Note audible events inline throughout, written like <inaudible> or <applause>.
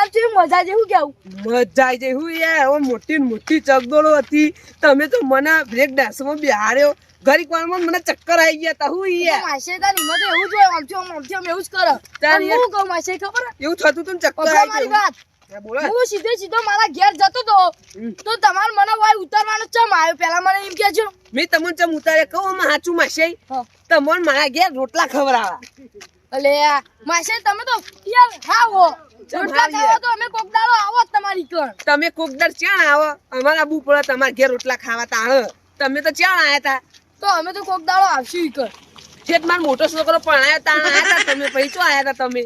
મેળામાં કેવી મજા જેવું કેવું? મજા આવી યાર હવે મોટી મોટી ચકદોડો હતી. તમે તો મને બ્રેક ડાન્સમાં બિહાર્યો. ઘડીક વારમાં મને ચક્કર આવી ગયા તા. હું યાર. માસે તાર હિંમત એવું જ હોય આમથી આમથી આમ એવું જ કરે. તાર હું કહું માસે ખબર એવું થતું તું ચક્કર આવી મારી વાત. હું સીધે સીધો મારા ઘેર જતો તો. તો તમારે મને વાય ઉતારવાનો ચમ આવ્યો? પેલા મને એમ કેજો મેં તમને ચમ ઉતારે કહું આમાં સાચું માસે. તમને મારા ઘેર રોટલા ખવડાવા આ, માસે તમે તો યાર ચમ રોટલા તો અમે આવો તમારી કણ તમે કોકદાર ચ્યાં આવો? અમારા બુ પડે તમારા ઘેર રોટલા ખાવા તાણ તમે તો ચ્યાં આયા તા? તો અમે તો કોકદાળો આવશું ઈ કણ છેક મારો મોટો છોકરો પણ તાણ આયા તા તમે પછી ચો આયા તા તમે?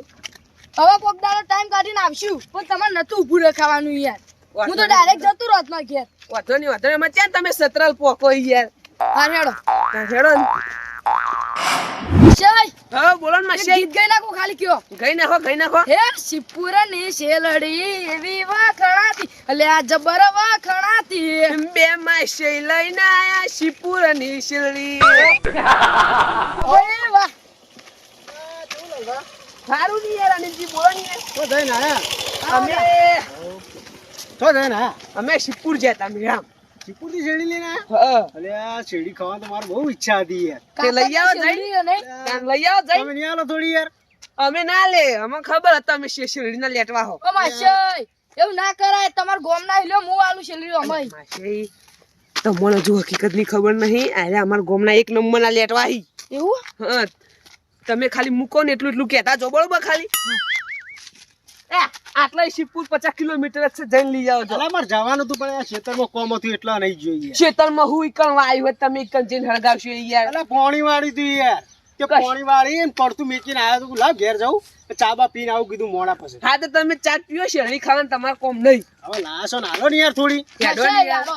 હવે કોકદાળો ટાઈમ કાઢીને આવશું પણ તમારે નતું ઊભું રખાવાનું યાર. હું તો ડાયરેક્ટ જતું રહતમાં ઘેર. વાંધો નહીં વાંધો એમાં ચાલ તમે સતરાલ પોકો યાર? હા હેડો. હેડો. ને. હા બોલો ને એક ગીત ગાઈ નાખો ખાલી કયો. ગઈ નાખો ગઈ નાખો. હે શિવપુરની શેલડી એવી વખણાતી. અલે આ જબર વખણાતી. બે માસી લઈને આયા શિપુરની શિરડી ઓય વાહ. સારું નહીં યાર અનિલજી બોલો ને તો જઈને આયા. અમે તો જઈને આયા. અમે શિપુર જતા મેરામ ચીકુથી શેરડી લઈને અલે આ શેરડી ખાવાની તો મારે બહુ ઈચ્છા હતી યાર. તે લઈ આવો જઈ. શેરડી અને? ત્યાં લઈ આવો જઈ. તમે આલો થોડી યાર? અમે ના લે અમે ખબર હતા અમે શિરડી ના લેટવા હો. માશય એવું ના કરાય તમાર ગોમ ના હિલો હું આલું શેરડી અમાય માસી તમને જો હકીકતની ખબર નહીં અરે અમારા ગોમના એક નંબર ના લેટવા હી. એવું? હા તમે ખાલી મૂકો ને એટલું એટલું કહેતા જો બરોબર ખાલી? આટલા શિવપુર પચાસ કિલોમીટર છે જઈને લઈ છો. મારે જવાનું હતું પણ ખેતરમાં કોમ હતું એટલા નહીં જોઈએ. ખેતરમાં હું વાયું હોય તમે ઈકણ જઈને હળગાવશો યાર. અલા પાણી વાળી તું યાર. તે પાણી વાળી પડતું મેકીને આવ્યો તો લાવ ઘેર જાઉં ચા બા પીને આવું કીધું મોડા પછી. હા તો તમે ચા પીઓ શેરડી ખાવાનું તમારે કોમ નહીં. હવે લાશો ને હાલો ને યાર થોડી.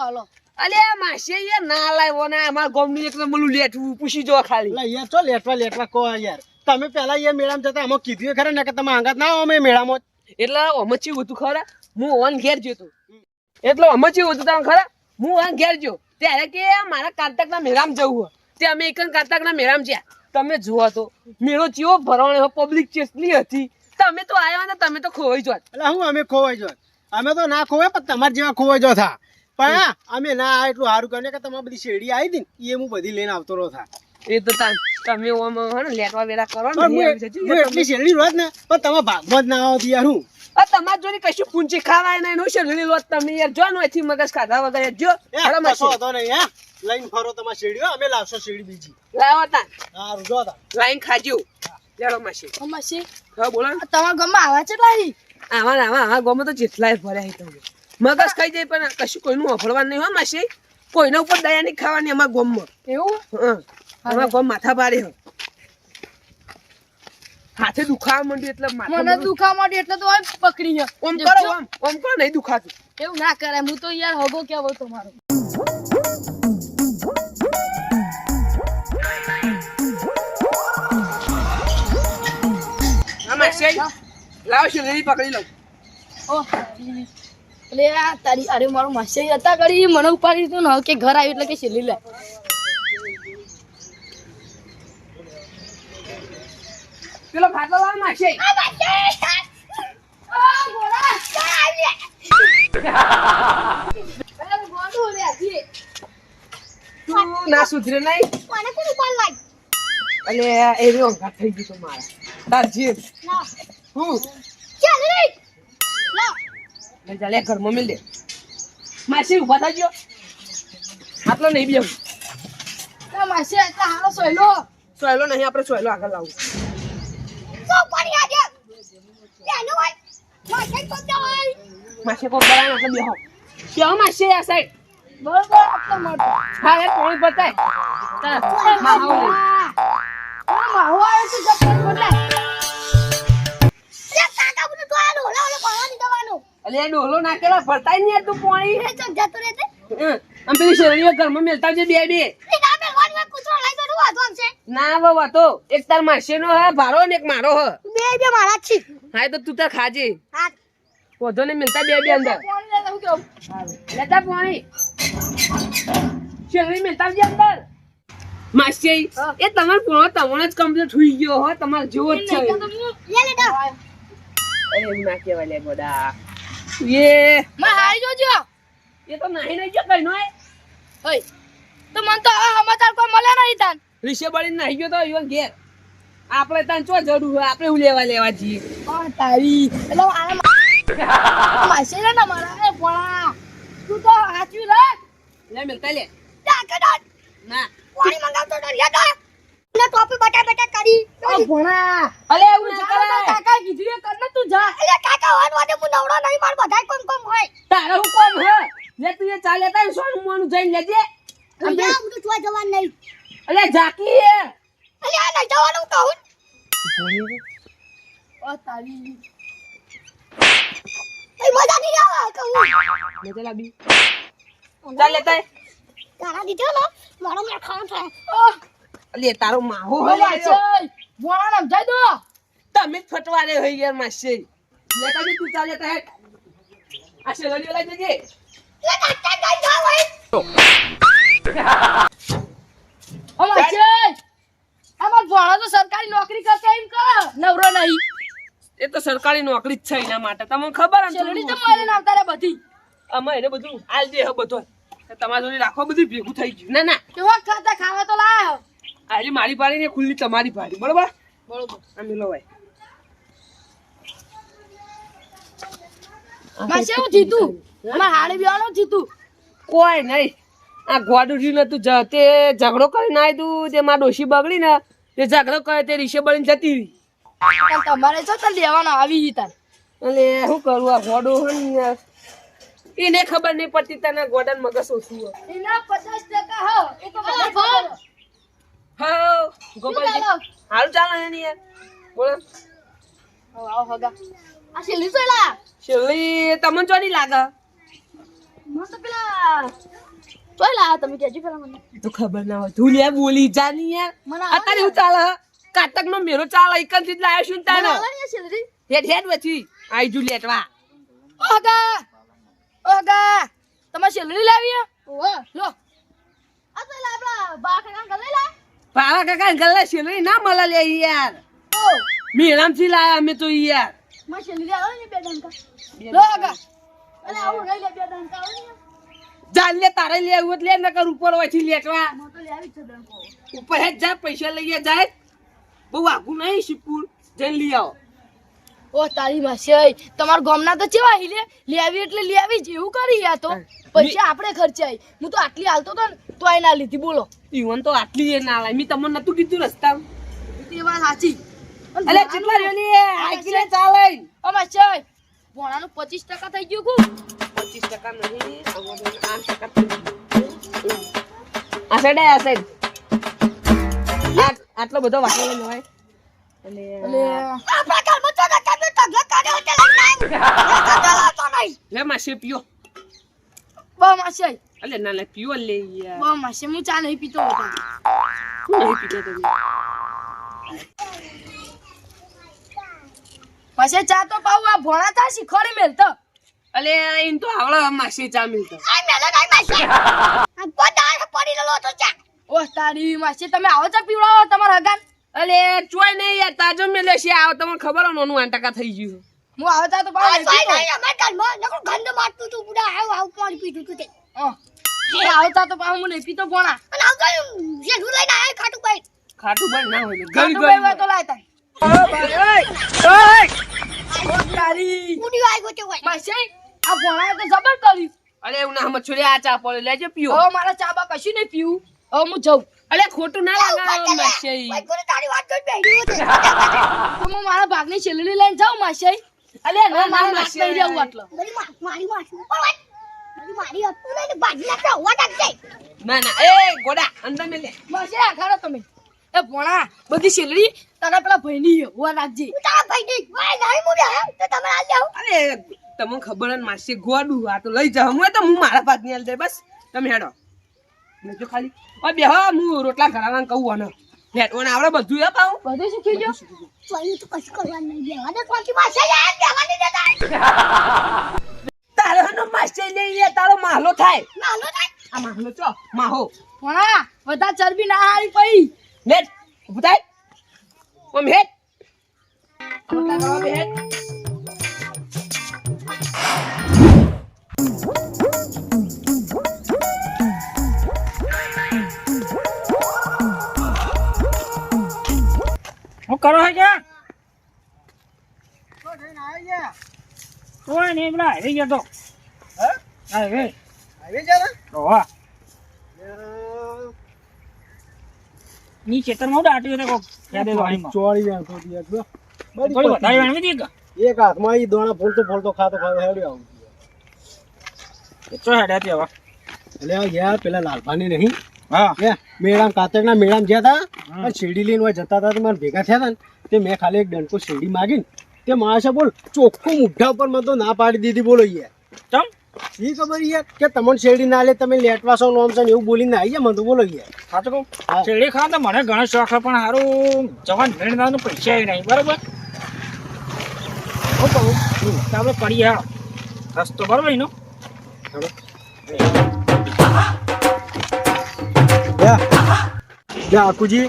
હાલો અલે માસે યાર ના લાવ્યો ને અમારા ગોમનું એક બોલું લેઠવું પૂછી જો ખાલી. યાર ચો લેટવા લેટવા કહો યાર. તમે પેલા યાર મેળામાં જતા અમે કીધું ખરા ને કે તમે આંગાત ના આવો અમે મેળામાં એટલે અમે ચેવું હતું ખરા? હું ઓન ઘેર જતો એટલે અમે ચેવું હતું તમે ખરા? હું ઓન ઘેર જ્યો. ત્યારે કે મારા કાંતકના મેરામ જવું તે અમે એક કાંતકના મેરામ જ્યા. તમે જુઓ તો મેળો ચેવો ભરવાનો પબ્લિક ચેટલી હતી. તમે તો આવ્યા ને તમે તો ખોવાઈ જોત એટલે હું અમે ખોવાઈ જો અમે તો ના ખોવાય પણ તમારા જેવા ખોવાઈ જો થા. પણ અમે ના આ એટલું સારું કરીને કે તમારે બધી શેરડી આવી હતી ને એ હું બધી લઈને આવતો રહો થા. એ તો તા તમે ઓમ હે ને લેટવા વેલા કરો ને હું આવી. હું એટલી શેરડી રોજ ને પણ તમારા ભાગમાં જ ના આવતી યાર હું. તમાર જોડે કશું પૂંચી ખાવાય નહીં એનું શેરડી લોટ તમે યાર જો નો એથી મગજ ખાધા વગર જો કશો માસી. વાંધો નહીં હા? લઈને ફરો તમારી શેરડી હો, અમે લાવશો શેરડી બીજી. લાવો તા. સારું જો તા. લાઈન ખાજો. લેડો માસી. ઓ માશય, હા બોલો ને. આ તમારા આવા છે હી? આવા ને આવા આવા ગોમાં તો જેટલાય ભર્યા છે તમે. મગજ ખાઈ જાય પણ કશું કોઈનું અફળવાનું નહીં હો માસી. કોઈના ઉપર દયા નહીં ખાવાની અમારા ગોમમાં. એવું? હા. અમારા ગોમ માથા ભારે હે. હાથે દુખાવા માંડ્યું એટલે માથા મને દુખા માટે એટલે તો આ પકડી છે ઓમ કરો ઓમ. ઓમ કરો નહીં દુખાતું. એવું ના કરાય. હું તો યાર હગો કેવો તમારો હા માસી લાવો પકડી લઉં. ઓ એટલે તારી અરે મારો માસી હતા કરી મને ઉપાડી દીધું ને. કે ઘર આવ્યું એટલે કે છેલ્લી લે. પેલો ખાટલો લાવો માસી તું ના સુધરે નહીં. અને એવી ઊંઘાત થઈ ગયો મારા. તાર જીત હું? લઈ જા લે ઘરમાં મિલ દે. માસી ઊભા થજો આટલો નહીં બેવું માસી એટલે હારો સોયલો. સોયલો નહીં આપણે સોયલો આગળ લાવું. અલે ડોલો નાખેલા ભરતાય તું પાણી હમ. પેલી ઘરમાં મેલતા છે બે બે ના બાબા તો એક તાર માસી નો હે ભારો ને એક મારો હે. હા એ તો તું તાર ખાજે. વધો ને મિલતા બે બે અંદર. લેતા હું કેવું લેતા પાણી. શેરી મિલતા બે અંદર. માસી એ તમાર પૂરો તમને જ કમ્પ્લીટ થઈ ગયો હો તમાર જેવો જ છે. અરે એવું ના કહેવાય લે ગોડા એ. મેં હારી જોજો એ તો નાહી નહીં ગયો કઈ નો હે તો મન તો હવે સમાચાર કોઈ મળે નહીં તાન. રીશે બળી નાહી ગયો તો ઈવન ઘેર. આપણે તને ચો જરૂર હોય? આપણે હું લેવા લેવા જઈએ? તારી. એટલે આ માસે ને મારા એ પોળા તું તો હાચવી રે લે મિલતા લે. ના. પાણી મંગાવતો તો યાદ ને ટોપી બટા બટા કરી. ઓ ભણા. અલે એવું ના કાકા કીધું કર ને તું જા. એટલે કાકા વાન વાને હું નવરો નહીં માર બધાય કોમ કોમ હોય. તારે હું કોમ હે? લે તું એ ચાલે તારે સોનું મોનું જઈને લેજે. જા હું તો જોવા જવાન નહીં. અલે જાકી હે અલે આ જવાનું કહું. ઓ તારી એ મજા નહીં આવે કહું. મજા લાગી ચાલ લેતા તારા દીધો ને મારો મેં ખાવાનું થાય. અલે તારો માહો હો હલાયો છે નામ જઈ દો. તમે જ ફટવારે હોય ગયા માસે. લેતા જી તું ચાલે તા હે આ શેરડી વાલા જજે. લે કાકા ગાઈ જાવ ભાઈ અમાર છે અમાર ભણા તો સરકારી નોકરી કરતા એમ કરો નવરો નહીં એ તો સરકારી નોકરી જ છે એના માટે. તમને ખબર બધી. અમે એને બધું આલ દે બધો. તમારા જોડે રાખો બધું ભેગું થઈ ગયું. ના ના. કેવો ખાતા ખાવા તો લાયો. આજે મારી પાડી ને ખુલ્લી તમારી પાડી. બરોબર? બરોબર. આ મિલો ભાઈ માં હું જીતું? અમાર હાડે બેવાનો જીતું. કોઈ નહીં. આ ગોડું નતું તે ઝઘડો કરીને આવી તું તે મારા ડોશી બગડી ને તે ઝઘડો કરે તે રીશે બળીને જતી રહી. પણ તમારે જો તો લેવાનો આવી ગઈ તાર. એટલે શું કરું? આ ગોડો હોય એને ખબર નહીં પડતી તને ગોડન મગજ ઓછું હોય. એના પચાસ ટકા હો એ તો હો. હા ગોપાલજી? હારું ચાલે ને યાર. બોલો. આવો, હગા. આ શેલી સોલા શેલી તમને નહીં લાગે? મને પેલા લાયા તમે કેજો પેલા મને? તો ખબર ના હોય. તું લે બોલી જાની યાર. અત્યારે હું ચાલે કાતક નો મેરો ચાલ આઈકન જ લાયો છું તાને વચી હેડ હેડ વચ્ચી આઈ જુ લેટવા. ઓગા! ઓગા! તમે છેલ્લી લાવી ઓ લો. આ તો આપણા બાકડા ગલે લા. પાવા કાકા ગલે છેલ્લી ના મળે લે યાર. ઓ. મેરામથી લાયા અમે તો યાર. માં છેલ્લી લાવો ને બે ડંકા. લો ઓગા. અલે આવું નહીં લે બે ડંકા આવો ને જાન લે તારે લેવું એટલે નકર ઉપર વચ્ચી લેટવા. ઉપર હેડ જા પૈસા લઈએ જાય. બહુ આગું નહીં શીપુર જઈને લઈ આવો. ઓ તારી માસી તમાર ગામના તો ચેવા हिले લેવી એટલે લેવી જ એવું કરી યા તો. પૈસા આપણે ખર્ચાય હું તો આટલી હાલતો તો ને તો ના લીધી. બોલો. ઈવન તો આટલી એ ના લાય. મેં તમને નતું કીધું રસ્તા એ વાત સાચી. અલે કેટલા ચાલે. ઓ માસી ભોણાનું પચીસ ટકા થઈ ગયું કુ. પચીસ ટકા નહીં આઠ ટકા થઈ ગયું. આ સાઈડ આ સાઈડ આટલો બધો હોય. તો ને તમે તગલા કાઢ્યો તે લઈ લે માસે પીઓ. બહુ માસી. અલે ના ના લે યાર. બહુ માસી હું ચા તો પાઉ આ ભોણા તા શીખવાડી મેલતો. અલે એમ તો આવડે માસી ચા મિલતો. આ મેલે નહીં માસી. આ પડી લેલો તો ચા. ઓ તારી માસી તમે આવો ચા પીવડાવો તમારા હગાન? અલે ચોય નહીં યાર તાજો મેલે છે આવ તમને ખબર હોય નોનું આઠ થઈ ગયું હું આવો ચા તો પાઉં નહીં પીતો ગંધ મારતું તું બુડા આવ આવ પાણી પીતું તું તે. આવો ચા તો પાઉં હું નહીં પીતો ભોણા અને આવ તો જેઠું લઈને આયા ખાટું પાઈ. ખાટું બંધ ના હોય ગરી ગરી તો લાયતા તારી. ઉડી આવી ગયો હોય માસી આ ભોણા તો જબર કર્યું. અરે એવું ના આ ચા પડે લેજે પીઓ. હવે મારા ચા બા કશું નહીં પીવું. હવે હું જઉં અલે ખોટું ના લાગે માસે. ભાઈ કોને તારી વાત તો હું મારા ભાગની છેલ્લી લઈને જાઉં માસી? અલે ના મારા ના નાક નહીં રહેવું આટલો. મારી માં શું પર હોય. બધી મારી હતું ને બાજી નાખતા હોવા નાખજે ના ના. એ ગોડા અંદર મેલે. માસી આ ખાડો તમે. એ ભોણા બધી છેલ્લી તારા પેલા ભાઈની હોવા રાખજે તું તારા ભાઈ ની ભાઈ નહીં મુડ્યા હે? તો તમે આ જાઓ અરે તમને ખબર ને માસે ગોડું આ તો લઈ જાવ હું તો હું મારા ભાગની આલ દે બસ. તમે હેડો. લેજો ખાલી ઓ બે હા હું રોટલા ઘરાવાને કહું ને લેટ ઓને આવડે બધું પાઉં બધું શીખી ગયો તો તો કશું કરવાનું નહીં દેતા. તારો નો તારો માહલો થાય. થાય? આ માહલો ચો માહો. ભોણા બધા ચરબી ના હારી પઈ. લેટ ઉભું થાય. ઓમ હેડ રોટલા કરવા બે હેડ. કરો હે કે? આવી કોઈ નહીં પેલા હારી ગયો તો. હારે આવી ગયા ને? ઓવા યાર, ની ખેતરમાં દાટ્યું કોક યાદ વાણીમાં ચોળી ગયા તો થોડી પતી વધારે વાણી હતી કે? ગઈ. એક હાથમાં ઈ દોણા ફોલતો ફોલતો ખાતો ખાતો હેડ્યો આવું. તો હેડ્યા તે હવે. એટલે યાર પેલા લાલભાની નહીં. મેળામ કાતરના મેળામ જ્યાં હતા. અને શેરડી લઈને જતા હતા તો મને ભેગા થયા હતા ને તે મેં ખાલી એક ડંકો શેરડી માગીને તે માણસે બોલ ચોખ્ખું મુઠ્ઠા ઉપર મને તો ના પાડી દીધી બોલો યાર. ચમ? એ ખબર યાર કે તમને શેરડી ના લે તમે લેટવા છો નોમ છો એવું બોલીને આવી જાય મને તો બોલો યાર. સાચું કહું શેરડી ખાવા તો મને ઘણો શોખ પણ સારું જવાન ભેણવાનું પૈસા નહીં બરાબર? હું કહું આપણે કરીએ રસ્તો બરાબર એનો? યા. આકુજી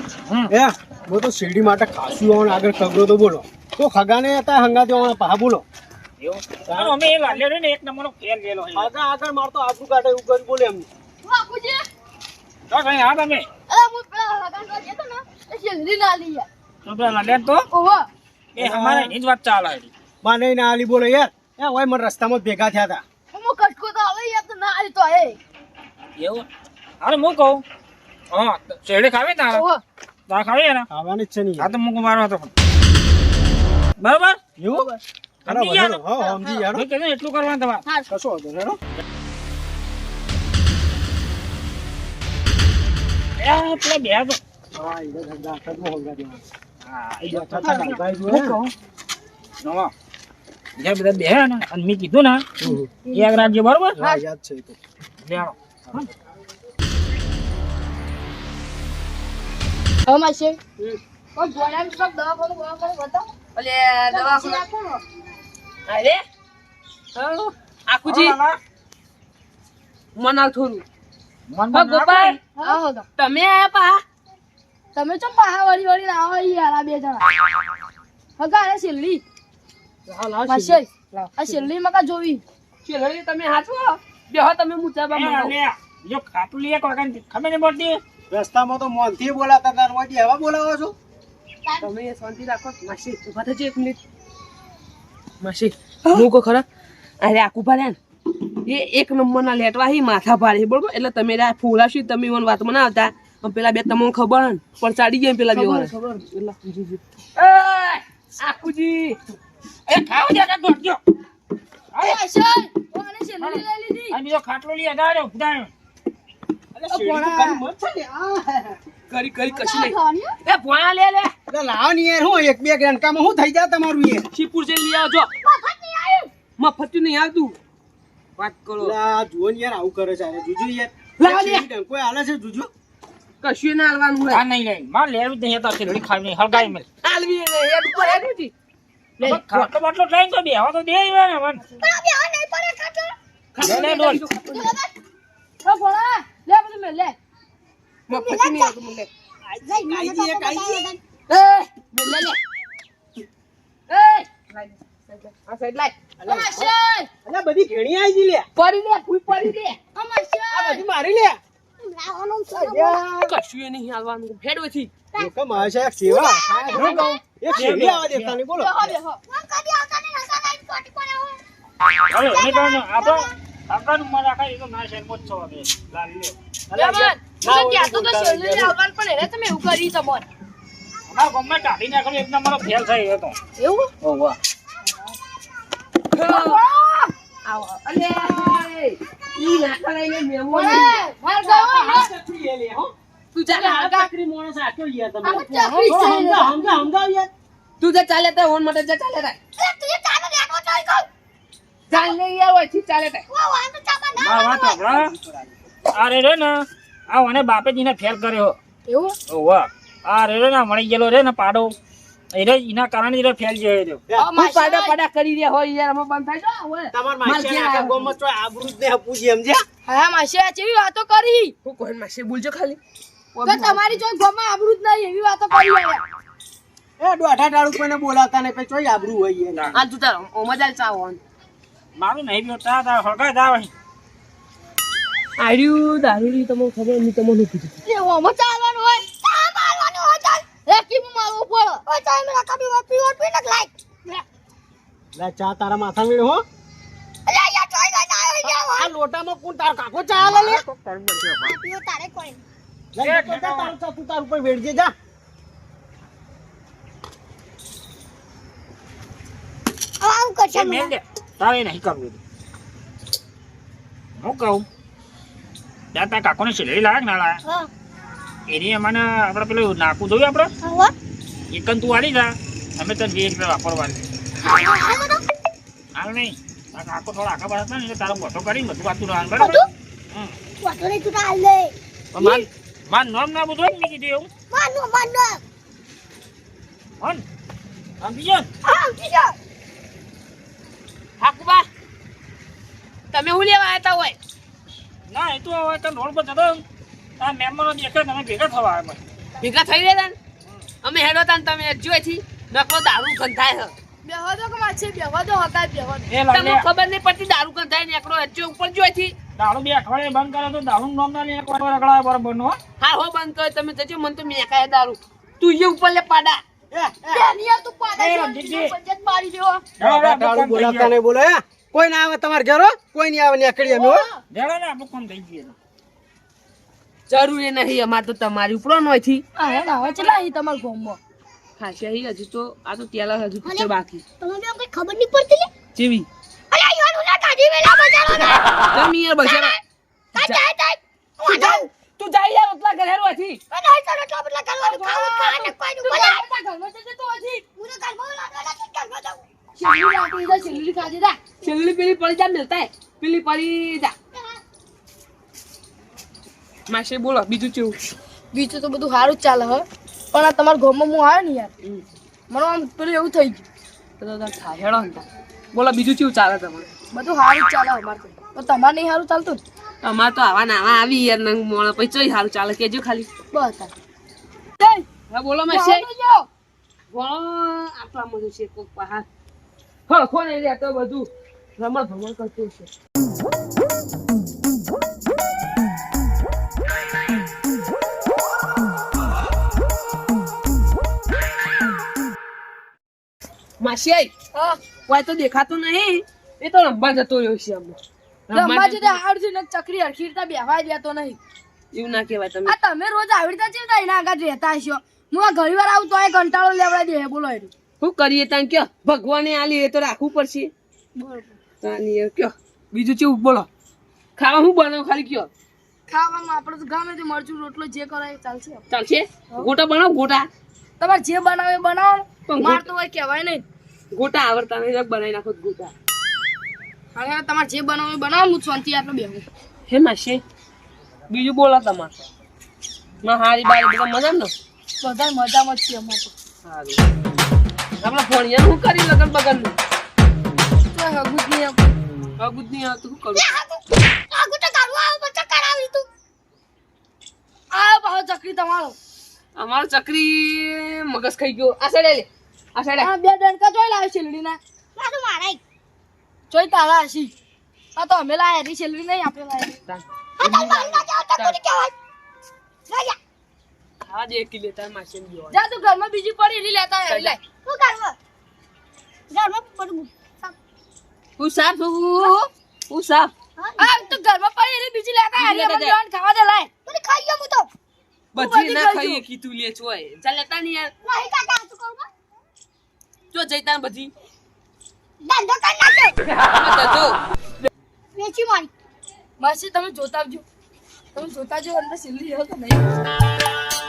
એ હું તો શેરડી માટે ખાસું આવવાનું આગળ ખગડો તો બોલો. તો ખગાને હતા હંગાતે આવવાના પા બોલો. એવું? અમે એ લાલ્યો ને એક નંબરનો ફેલ ગયેલો છે. આગળ માર તો આબરું કાઢે એવું કરી બોલે તો કઈ હા તમે? અરે હું પેલા લગન જતો ને એ શેરડી ના લઈ તો પેલા લાલ્યા તો? ઓહો. એ અમારે એની જ વાત ચાલે છે. ના આલી બોલો યાર. એ હોય મને રસ્તામાં ભેગા થયા હતા. હું કટકો તો આવે યાર તો ના આવી તો એ એવું? અરે હું કહું. હા શેરડી ખાવી ને તારે ખાવી ને ખાવાની જ છે નહીં હા તો મૂકો મારો હતો બરાબર? એવું? એટલું કરવાનું તમારે. કશો નહીં, પેલા બે તો. હા ધંધા હંગા એ જો નવા જે બધા બે ને અને મેં કીધું ને યાદ રાખજો બરોબર? હા યાદ છે તો. લેણો હવે માસી ઓ ગોળામ સબ દવાખાનું દવાખાનું બતાવ. અલે દવાખાના. અરે આકુજી મનાવ થોડું. ગોપાલ. હા હો તો. તમે આયા પા? તમે ચમ પાહા વળી વળી આવો યાર આ બે જણા. હગા માસી આ શેરડી મકા જોવી. ચેલડી તમે હાચવો? બેહો તમે મુચાબા જો ખાટું કોઈ કાંઈ ખબર નહીં પડતી? રસ્તામાં તો મોનથી બોલાતા હતા વળી હવે બોલાવો છો? તમે શાંતિ રાખો. માસી ઊભા થજો એક મિનિટ. માસી હું? કહો ખરા. અરે આખું ભારે એ એક નંબરના લેટવા હી માથા ભારે બરોબર? એટલે તમે રહ્યા ફોલાશી તમે મને વાતમાં ના આવતા. પણ પેલા બે તમને ખબર પણ ચાડી ગયા પેલા બે ખબર એટલે જો. આકુજી એ ખાવ દે ગોટજો દોડજો માસી ઓ છે લઈ લીધી? આ બીજો ખાટલો લઈએ દાડો ઉડાયો અરે કરી મત છે ને. આ. કરી કરી કશી નહીં. એ ભોણા લે લે. એટલે લાવો ને યાર હું એક બે થઈ જાય તમારું યાર. શિવપુર જઈને લઈ આવજો. મફત નહીં આવતું. વાત કરો. આ જુઓ ને યાર આવું કરે છે જુજુ યાર. લાવો ને. શેરડી હાલે છે જુજુ. કશું ના હાલવાનું આ હોય નહીં લઈ માર લેવું જ નહીં હતા શેરડી ખાવી નહીં. હળગાઈ મેલ. હાલવી હેડ ઉપર હેડ ઉઠી. લે ખાટલો બાટલો લઈને તો બેહવા તો દે ઈવન મને પણ આ બે હવે નહીં પડે ખાટલો. લે, લે, ડોલ. ઓ ભોળા લે બધું મેં લે. મફત નહીં આવતું મને. લઈ આઈ જી એક, આઈ જી. એ લે લે લે. એ. આ સાઈડ લાય ઓ માસી બધી ઘેણી આવી જી લે. પડી લે ફૂઈ પડી લે. ઓ આ બધી મારી લે. લાવવાનું છે અલ્યા. કશું નહીં હાલવાનું. હેડ લોકો મારે સેવા. હું કહું, એક શેરડી આવવા દેતા નહીં બોલો. બેહો બેહો. મન કદી આવતા નહીં હસા નહીં કોટી પડે હોય હવે એને કહો ને, આપણો આપણનું મન આખા એ તો ના શેર મોજ છો હવે. લાલ લ્યો. અલ્યા, બેમન ના તું તો શેરડી તારે લાવવાનું પણ એને તમે એવું કરી તમોન અમારા ગામમાં કાઢી નાખેલો એક નંબરનો ફેલ થઈ ગયો હતો. એવું ઓહો. આવો અલે ઈ નાખા લઈને મેમો માર ગાવ આ ચકરી લે, હો. તું ચાલે યાર તમે. યાર. તું જે ચાલે તે ઓન માટે જે ચાલે તે તું ચાલે રાખો ચાલ ચાલ ને યાર ચાલે તે વાત. આ રે રે ને. આ મને બાપેજીને ફેલ કર્યો. એવું? ઓહો. આ રે રે ને મળી ગયેલો રે ને પાડો. એના કારણે ફેલ ગયો રહ્યો પાડા પાડા કરી રહ્યા હોય યાર અમે બંધ થાય તમારા આખા આબરૂ જ નહીં સમજ્યા? હા માસી આ કેવી વાતો કરી. હું કોઈ માસી બોલજો ખાલી. તો તમારી જો ગોમાં આબરૂ જ નહીં એવી વાતો કરી આયા એ દોઢા ડાળું કોઈને બોલાવતા નહીં પછી ચોય આબરૂ હોય યાર. આ તું તાર ચાવો મારું નહીં બી તા તા હળગાય તા વહી. આર્યું દારૂડી તમને ખબર નહીં તમને કીધું. એ ઓમો ચાલવાનું હોય ચા મારવાનું હોય ચાલ. એ કેમ મારવું પડે? ઓય ચા મેરા કભી વો પીવો પી નક લાઈક લે ચા તારા માથા મેળ હો. અલે યા ચાઈ લઈને આવ્યો યા આ લોટામાં કોણ તારો કાકો ચા આલે લે? પીવો તારે કોઈ લે, જા, જા, તારું ચા તું તાર ઉપર વેડજે જા. આવું કરશે એ મેલ દે તારે નહીં કરવું. હું કહું? ત્યાં તારા કાકોને સિલેરી લાગે ના એની અમને આપણે પેલું નાકું જોયું આપણે? હા એકન તું વાળી જા. અમે તને વીસ રૂપિયા વાપરવાની. હાલ નહીં. તારા કાકો થોડા આખા બાર હતા ને તારો મોટો કરી બધું વાતું રહેવાનું બરાબર? માર નામ ના બધું મેં કીધું એવું. માનો માન હન સમજી ને? આ બીજો હાકુબા તમે હું લેવા આવ્યા હોય? ના એ તો હવે તને રોડ પર જતો આ મેમ્બરો દેખે તમે ભેગા થવા આવે ભેગા થઈ રહ્યા અમે હેડો તા ને તમે જોઈથી નકરો દારૂ ગંધાય છે બેહો તો કમા છે બેહો તો હતા બેહો તમને ખબર નહીં પડતી દારૂ ગંધાય ને એકડો હજુ ઉપર જોઈથી દારૂ બે અઠવાડિયે બંધ કરે તો દારૂ નામ ના એક વાર રગડાય બરોબર નો. હા હો બંધ કરો. તમે જજો મન તો મેકાય દારૂ. તું એ ઉપર લે પાડા. કોઈ ના આવે તમારે ઘેર કોઈ નહીં આવે નીકળી અમે જરૂરી નહીં અમાર તો તમારી ઉપર નોયથી. આ હે ના હવે ચલા અહીં તમાર ગોમમાં. હા છે હજુ તો આ તો તેલા હજુ બાકી. તમને કઈ ખબર નહીં પડતી જેવી અલે યાર ઉલા કાઢી વેલા બજારો તમે યાર બજાર કા જાય જાય હું જાઉં. તું જાય યાર એટલા ઘરે હતી અને આ તો એટલા બદલા કરવાનું ખાવું ખાને કોઈ નું બધા ઘરમાં છે તો હજી પૂરે ઘરમાં લાડવા લાગી ઘરમાં જાઉં દે દે છેલ્લી પેલી પડી જા મિલતા હે. પેલી પડી જા. માસે બોલો બીજું કેવું? બીજું તો બધું સારું જ ચાલે હે. પણ આ તમારા ઘરમાં હું આવ્યો ને યાર. મને આમ પેલું એવું થઈ ગયું. તો હેડો બોલો બીજું કેવું ચાલે તમારે? બધું સારું જ ચાલે અમારે તો. તો તમારે નહીં સારું ચાલતું અમાર તો આવા નાવા આવી યાર નંગ મોણા. પછી ચોઈ સારું ચાલે કેજો ખાલી. બસ. હા બોલો જાઓ. બોલો આટલા બધું છે કોક પહાડ હળખો ને રે તો બધું રમણ ભમણ કરતું છે માસી આઈ. હા. કોઈ તો દેખાતું નહીં. એ તો રમવા જતો રહ્યો છે હમણાં. રમવા જતો છે ને ચકરી રીતના બેહવા દેતો નહીં. એવું ના કહેવાય તમે. આ તમે રોજ આવડતા ચેવતા એના આગળ રહેતા હશો. હું આ ઘણી વાર આવું તો એ કંટાળો લેવડા દે બોલો એનું શું કરીએ તાન? કયો ભગવાને આલી એ તો રાખવું પડશે. તાની કયો. બીજું ચેવું? બોલો. ખાવા હું બનાવ ખાલી કયો? ખાવામાં આપણે તો ગમે તે મરચું રોટલો જે કરાય ચાલશે. ચાલશે? ગોટા બનાવ ગોટા. તમારે જે બનાવે બનાવો. પણ માર તો હોય કહેવાય નહીં. ગોટા આવડતા નહીં બનાવી નાખો ગોટા. આ તમારે જે બનાવવું એ બનાવો હું શાંતિ આટલો બેહું. હે માસી બીજું બોલો તમારે. ના હારી બારી બધા મજા ને? બધા મજામાં જ છીએ અમારે તો. સારું. આપણા ફોનિયા હું કરી લગન બગનનું? તો હગુદ નહીં આવતું. અગુદ નહીં આવતું તું કરું? આ પાછો ચકરી તમારો. અમારો ચકરી મગજ ખાઈ ગયો. આ સાઈડે લે. આ સાઈડે. બે ડંકા જોઈ લાવે શેલડીના જોઈ તારા હસી. આ તો અમે લાયા હતી શેલડી નહીં આપણે લાયા. હા જે. એક કિલો તાર માસી ને જા તું ઘરમાં બીજી પડી રી લેતા આય, લે હું સાફ. હું હું સાફ. આ તો ઘરમાં પડી એની બીજી લેતા આય, બીજી અરે ખાવા દે લાય મને ખાઈ ગયો હું તો. બધી ના ખાઈએ કીધું લે ચોય. ચાલ લેતા નહીં યાર. નહીં કાકા તું કરું જો જઈતા બધી. ધંધો કરી નાખ્યો વેચી મારી. માસી તમે જોતા આવજો. તમે જોતા જો અંદર સિલ્લી રહ્યો તો નહીં?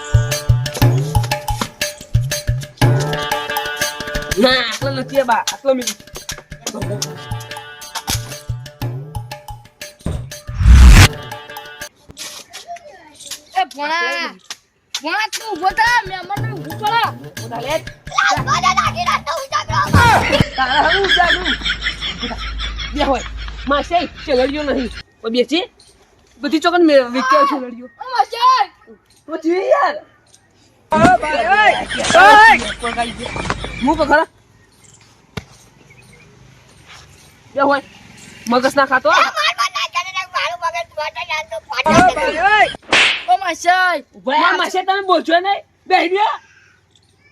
ના આટલો નથી બા આટલો મી એ ભોણા ભોણા તું ઊભો થા મહેમાન ને ઊભો કરો ઉધા લે. તારા હારું જાગું બે હોય માસે ચલડ્યો નહીં ઓ બેચી બધી ચોકન મે વિક્યા છે લડ્યો ઓ માસી પછી યાર હું તો ખરા બે હોય મગજ ના ખાતો માર માર ના કરે ને મારું મગજ ફાટે ને આ તો ફાટે છે. ઓ માસાઈ માસે તમે બોલશો નહીં બેહી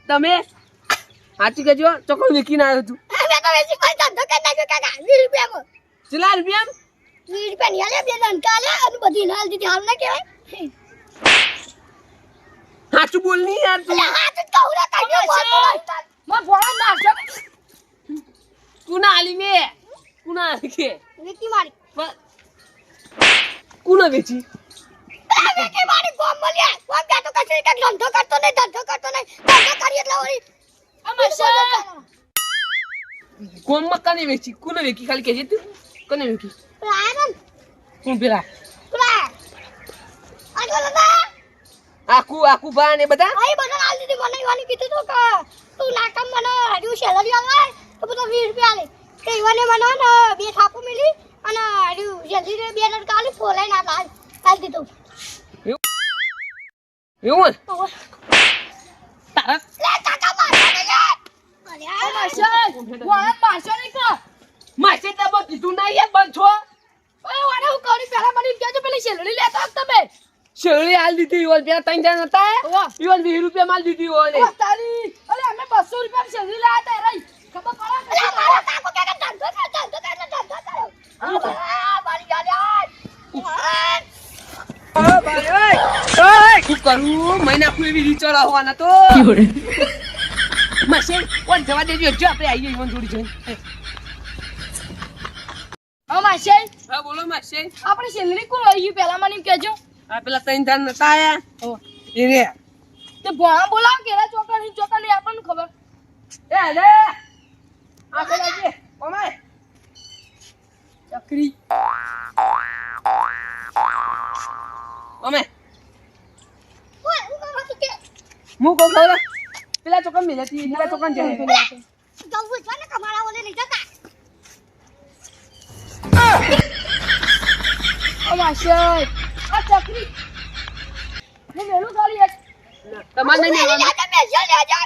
તમે હાચી કહેજો ચોખ્ખું વેકીને આવ્યો તું ધંધો કરી નાખ્યો કાકા વીસ રૂપિયામાં ચલા રૂપિયા વીસ રૂપિયા ની હાલે બે દંડકા હાલે અને બધી નાલ દીધી હાલ ના કહેવાય. સાચું બોલ નહીં યાર તું. અલા કહું ના કાઢ્યો માં ભોળા નાખજો કુના આલી મે કુના આલી કે. વિકી મારી. કુના વેચી? આ મારી ગોમ મળ્યા. ગોમ કે તો કશું એક ધંધો કરતો નહીં ધંધો કરતો નહીં. ધંધો કરી એટલે વળી કોમમાં કને વેચી કુને વેચી ખાલી કહેજે તું કને વેચી કોણ પેલા આકુ આકુ બા ને બધા આઈ બધા હાલ દીધી મને ઈવાની કીધું તું કે તું નાકામ મને હજુ સેલરી આલે તો બધા વીસ રૂપિયા આલે તે ઈવાને મને ને બે થાપુ મિલી અને હજુ જલ્દી બે લડકા આલી ફોલાઈ ના હાલ હાલ દીધું એવું ને? તારા લે કાકા મારવા દે યાર અરે માસે તમે કીધું ના યાર બંધ છો? શેરડી હાલ દીધી ઓલ પેલા ત્રણ જણ હતા ઈવન વીસ રૂપિયા માલ દીધી ને અરે મારા કાકો કે ધંધો કર ધંધો કર ધંધો કરો આ મારી ગાલે શું કરું? મહિના કોઈ એવી રીચો રહેવાના તો. માસે કોણ જવા દેજો જો આપણે આવીએ ઈવન જોડી જઈને હા બોલો માસે આપણે સેલરી કોણ લઈ પેલા મને કેજો આ પેલા ત્રણ જણ નતા આયા. એ રે. તે ભણા બોલાવ કેરા ચોકરની ચોકરની આપણને ખબર. એ લે. આ પેલા જે ઓમાય ચકરી ઓમે હું કહું ખબર? પેલા ચોકન મેલેતી પેલા ચોકન જાય જવું <laughs> છે ને કમાડા ઓલે નહીં જતા. ઓ માશય આ ચકરી. મે મેલું ગાડી એક. તમારે નહીં મેરી તમે બેસ્યો લે જા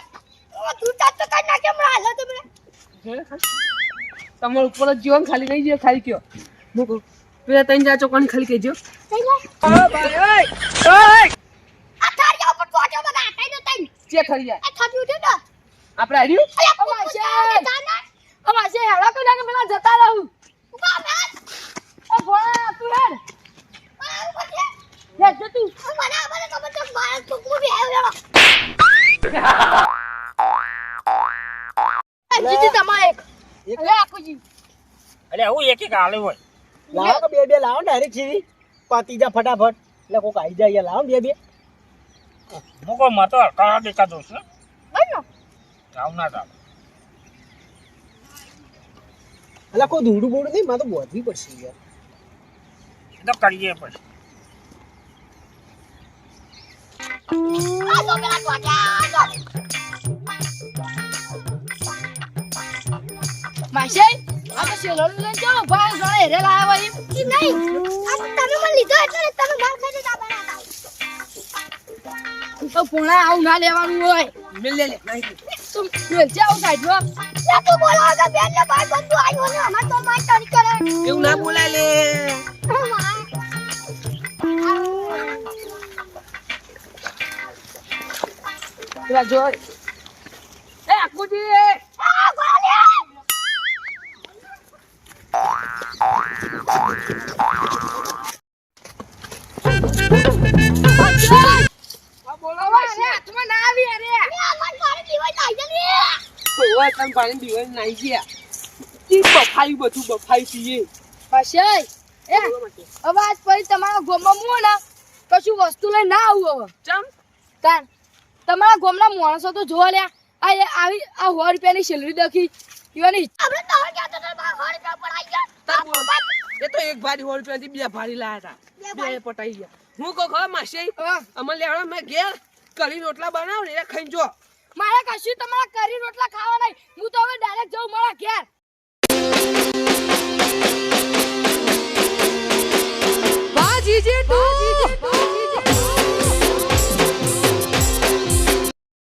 ઓ તું તાત તો કઈ નાખે હમણાં હાલે તમે મને ઉપર જ જીવન ખાલી નહીં જે ખાલી કયો હું પેલા ત્રણ ચાર ચોકન ખાલી કહેજો. થઈ જાય ઓ ભાઈ ઓય ઓય આ થાળિયા ઉપર ટોટો બધા હટાઈ દો તઈ ચે ખરી જાય. આ થાળી ઉઠે ને. આપણે માશય ચાલે જાને ઓ માશય હેડા કઈ નાખે પેલા જતા રહું. ઊભા બેસ ઓ ભણા તું હેડ. આ ઊભા છે હેડ જો તું મને મને ખબર છે મારા કુકુ બી આવ્યો. જીતી તમારે એક. લે આખુજી. એટલે હું એક એક હાલે હોય. લાવો બે બે લાવો ડાયરેક્ટ પાતી ફટાફટ. એટલે કોક આવી જાય લાવો બે બે. કોઈ મતો બનો ના કોઈ દૂડું બોડું નહીં મારે તો બોધવી પડશે યાર. એ તો કરીએ પછી. આ તો પેલા ટોટા આ તો લઈને જાઓ ભાઈ જોડે હેરે લાયા એમ. નહીં. આ તમે મને લીધો એટલે તમે માર તો ભણા આવું ના લેવાનું હોય. મેલ લે લે નહીં તું વેચે આવું સાઈડમાં એ તું બોલાવો તો બેન ને ભાઈ બંધુ આવ્યો ને. અમાર તો માર તારી કરે. એવું ના બોલાય લે. પેલા જોય. ઓય તમ પાણી દીવાલ નાઈ ગયા. ઈ બફાઈ બધું બફાઈ પીએ. માશય એ હવે આજ પછી તમારા ગોમમાં મું ને કશું વસ્તુ લઈ ના આવું હવે. ચમ? તમારા ગોમના માણસો તો જોવા લ્યા આ આવી આ સો રૂપિયાની સેલરી દખી આપણે તો હવે ક્યાં તો પે પડાઈ ગયા? તાર. એ તો એક ભારી સો રૂપિયાથી બે ભારી લાયા હતા બે પટાઈ ગયા. હું કહું માસી? અમને લેવાનો મેં ઘેર કરી રોટલા બનાવ ને એ ખાઈ જો. મારા કશું તમારા કરી રોટલા ખાવા નહીં. હું તો હવે ડાયરેક્ટ જઉં મારા ઘેર. બાજીજી ટુ.